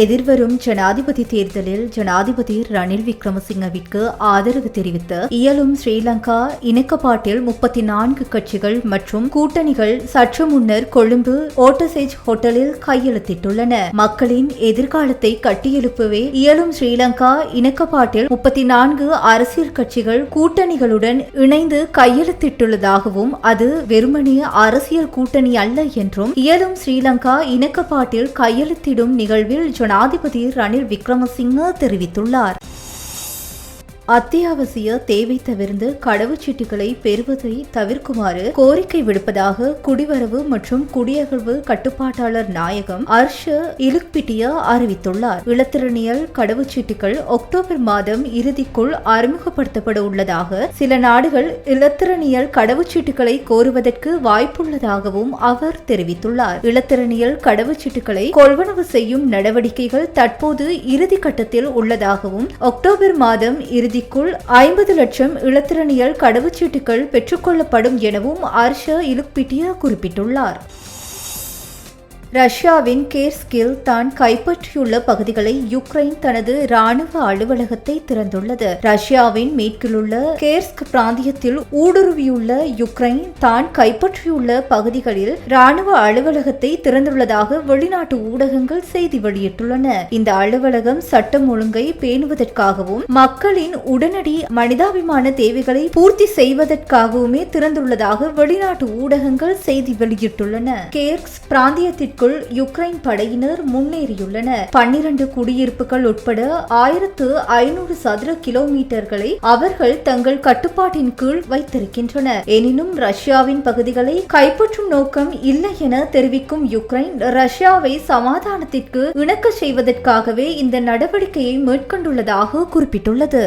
எதிர்வரும் ஜனாதிபதி தேர்தலில் ஜனாதிபதி ரணில் விக்ரமசிங்கவிற்கு ஆதரவு தெரிவித்து இயலும் ஸ்ரீலங்கா இணக்கப்பாட்டில் முப்பத்தி நான்கு கட்சிகள் மற்றும் கூட்டணிகள் சற்று முன்னர் கொழும்பு ஓட்டசேஜ் ஹோட்டலில் கையெழுத்திட்டுள்ளன. மக்களின் எதிர்காலத்தை கட்டியெழுப்பவே இயலும் ஸ்ரீலங்கா இணக்கப்பாட்டில் முப்பத்தி நான்கு அரசியல் கட்சிகள் கூட்டணிகளுடன் இணைந்து கையெழுத்திட்டுள்ளதாகவும் அது வெறுமனே அரசியல் கூட்டணி அல்ல என்றும் இயலும் ஸ்ரீலங்கா இணக்கப்பாட்டில் கையெழுத்திடும் நிகழ்வில் ஜனாதிபதி ரணில் விக்ரமசிங்க தெரிவித்துள்ளார். அத்தியாவசிய தேவை தவிர்ந்து கடவுச்சீட்டுகளை பெறுவதை தவிர்க்குமாறு கோரிக்கை விடுப்பதாக குடிவரவு மற்றும் குடியகழ்வு கட்டுப்பாட்டாளர் நாயகம் அர்ஷ இலுக்பிட்டியா அறிவித்துள்ளார். இளத்திரனியல் கடவுச்சீட்டுகள் அக்டோபர் மாதம் இறுதிக்குள் அறிமுகப்படுத்தப்பட உள்ளதாக சில நாடுகள் இலத்திரனியல் கடவுச்சீட்டுகளை கோருவதற்கு வாய்ப்புள்ளதாகவும் அவர் தெரிவித்துள்ளார். இலத்திரனியல் கடவுச்சீட்டுகளை கொள்வனவு செய்யும் நடவடிக்கைகள் தற்போது இறுதி கட்டத்தில் உள்ளதாகவும் அக்டோபர் மாதம் இறுதி இறுதிக்குள் ஐம்பது லட்சம் இளத்திறனியல் கடவுச்சீட்டுகள் பெற்றுக்கொள்ளப்படும் எனவும் அர்ஷ இலுக்பிட்டியா குறிப்பிட்டுள்ளார். ரஷ்யாவின் கேர்ஸ்கில் தான் கைப்பற்றியுள்ள பகுதிகளை யுக்ரைன் தனது ராணுவ அலுவலகத்தை திறந்துள்ளது. ரஷ்யாவின் மேற்கிலுள்ள கேர்ஸ்க் பிராந்தியத்தில் ஊடுருவியுள்ள யுக்ரைன் தான் கைப்பற்றியுள்ள பகுதிகளில் ராணுவ அலுவலகத்தை திறந்துள்ளதாக வெளிநாட்டு ஊடகங்கள் செய்தி வெளியிட்டுள்ளன. இந்த அலுவலகம் சட்டம் ஒழுங்கை பேணுவதற்காகவும் மக்களின் உடனடி மனிதாபிமான தேவைகளை பூர்த்தி செய்வதற்காகவுமே திறந்துள்ளதாக வெளிநாட்டு ஊடகங்கள் செய்தி வெளியிட்டுள்ளன. கேர்க்ஸ் பிராந்தியத்திற்கு பகுதிக்குள் யுக்ரைன் படையினர் முன்னேறியுள்ளனர். பன்னிரண்டு குடியிருப்புகள் உட்பட ஆயிரத்து ஐநூறு சதுர கிலோமீட்டர்களை அவர்கள் தங்கள் கட்டுப்பாட்டின் கீழ் வைத்திருக்கின்றனர். எனினும் ரஷ்யாவின் பகுதிகளை கைப்பற்றும் நோக்கம் இல்லை என தெரிவிக்கும் யுக்ரைன் ரஷ்யாவை சமாதானத்திற்கு இணக்க செய்வதற்காகவே இந்த நடவடிக்கையை மேற்கொண்டுள்ளதாக குறிப்பிட்டுள்ளது.